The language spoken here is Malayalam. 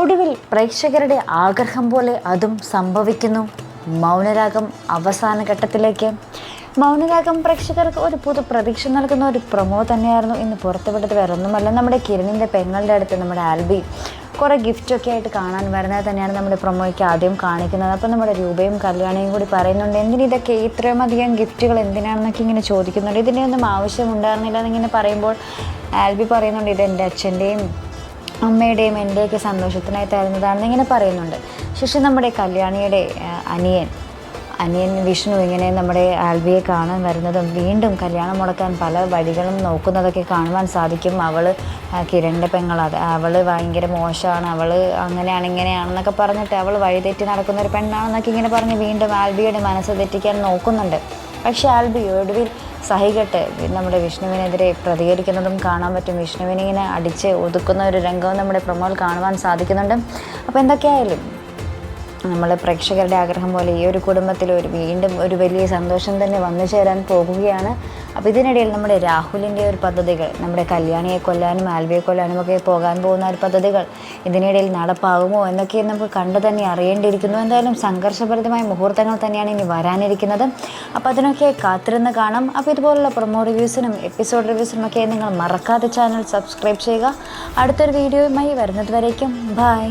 ഒടുവിൽ പ്രേക്ഷകരുടെ ആഗ്രഹം പോലെ അതും സംഭവിക്കുന്നു. മൗനരാഗം അവസാന ഘട്ടത്തിലേക്ക്. മൗനരാഗം പ്രേക്ഷകർക്ക് ഒരു പുതു പ്രതീക്ഷ നൽകുന്ന ഒരു പ്രൊമോ തന്നെയായിരുന്നു ഇന്ന് പുറത്തുവിട്ടത്. വേറെ ഒന്നുമല്ല നമ്മുടെ കിരണിന്റെ പെങ്ങളുടെ അടുത്ത് നമ്മുടെ ആൽബി കുറേ ഗിഫ്റ്റൊക്കെ ആയിട്ട് കാണാൻ വരുന്നത് തന്നെയാണ് നമ്മുടെ പ്രൊമോയ്ക്ക് ആദ്യം കാണിക്കുന്നത്. അപ്പോൾ നമ്മുടെ രൂപയും കല്യാണിയും കൂടി പറയുന്നുണ്ട് എന്തിന് ഇതൊക്കെ ഇത്രയും അധികം ഗിഫ്റ്റുകൾ എന്തിനാണെന്നൊക്കെ ഇങ്ങനെ ചോദിക്കുന്നുണ്ട്? ഇതിന്റെ ഒന്നും ആവശ്യമുണ്ടായിരുന്നില്ല എന്നിങ്ങനെ പറയുമ്പോൾ ആൽബി പറയുന്നുണ്ട് ഇത് എന്റെ അച്ഛന്റെയും അമ്മയുടെയും എന്റെയൊക്കെ സന്തോഷത്തിനായി തരുന്നതാണെന്ന് ഇങ്ങനെ പറയുന്നുണ്ട്. ശേഷം നമ്മുടെ കല്യാണിയുടെ അനിയൻ. അനിയൻ വിഷ്ണു ഇങ്ങനെ നമ്മുടെ ആൽബിയെ കാണാൻ വരുന്നതും വീണ്ടും കല്യാണം മുടക്കാൻ പല വഴികളും നോക്കുന്നതൊക്കെ കാണുവാൻ സാധിക്കും. അവൾ കിരണിന്റെ പെങ്ങളത് അവൾ ഭയങ്കര മോശമാണ്. അവൾ അങ്ങനെയാണ് ഇങ്ങനെയാണെന്നൊക്കെ പറഞ്ഞിട്ട് അവൾ വഴിതെറ്റി നടക്കുന്ന ഒരു പെണ്ണാണെന്നൊക്കെ ഇങ്ങനെ പറഞ്ഞ് വീണ്ടും ആൽബിയുടെ മനസ്സ് തെറ്റിക്കാൻ നോക്കുന്നുണ്ട്. പക്ഷേ ആൽബി ഒടുവിൽ സഹികട്ടെ നമ്മുടെ വിഷ്ണുവിനെതിരെ പ്രതികരിക്കുന്നതും കാണാൻ പറ്റും. വിഷ്ണുവിനെ ഇങ്ങനെ അടിച്ച് ഒതുക്കുന്ന ഒരു രംഗവും നമ്മുടെ പ്രൊമോയിൽ കാണുവാൻ സാധിക്കുന്നുണ്ട്. അപ്പോൾ എന്തൊക്കെയായാലും നമ്മൾ പ്രേക്ഷകരുടെ ആഗ്രഹം പോലെ ഈ ഒരു കുടുംബത്തിൽ ഒരു വീണ്ടും ഒരു വലിയ സന്തോഷം തന്നെ വന്നു ചേരാൻ പോകുകയാണ്. അപ്പോൾ ഇതിനിടയിൽ നമ്മുടെ രാഹുലിന്റെ ഒരു പദ്ധതികൾ നമ്മുടെ കല്യാണിയെ കൊല്ലാനും ആൽവിയെ കൊല്ലാനും ഒക്കെ പോകാൻ പോകുന്ന ഒരു പദ്ധതികൾ ഇതിനിടയിൽ നടപ്പാകുമോ എന്നൊക്കെ നമുക്ക് കണ്ടു തന്നെ അറിയേണ്ടിയിരിക്കുന്നു. എന്തായാലും സംഘർഷഭരിതമായ മുഹൂർത്തങ്ങൾ തന്നെയാണ് ഇനി വരാനിരിക്കുന്നത്. അപ്പോൾ അതിനൊക്കെ കാത്തിരുന്ന് കാണാം. അപ്പോൾ ഇതുപോലുള്ള പ്രൊമോ റിവ്യൂസിനും എപ്പിസോഡ് റിവ്യൂസിനും ഒക്കെ നിങ്ങൾ മറക്കാതെ ചാനൽ സബ്സ്ക്രൈബ് ചെയ്യുക. അടുത്തൊരു വീഡിയോയുമായി വരുന്നത് വരേക്കും. ബൈ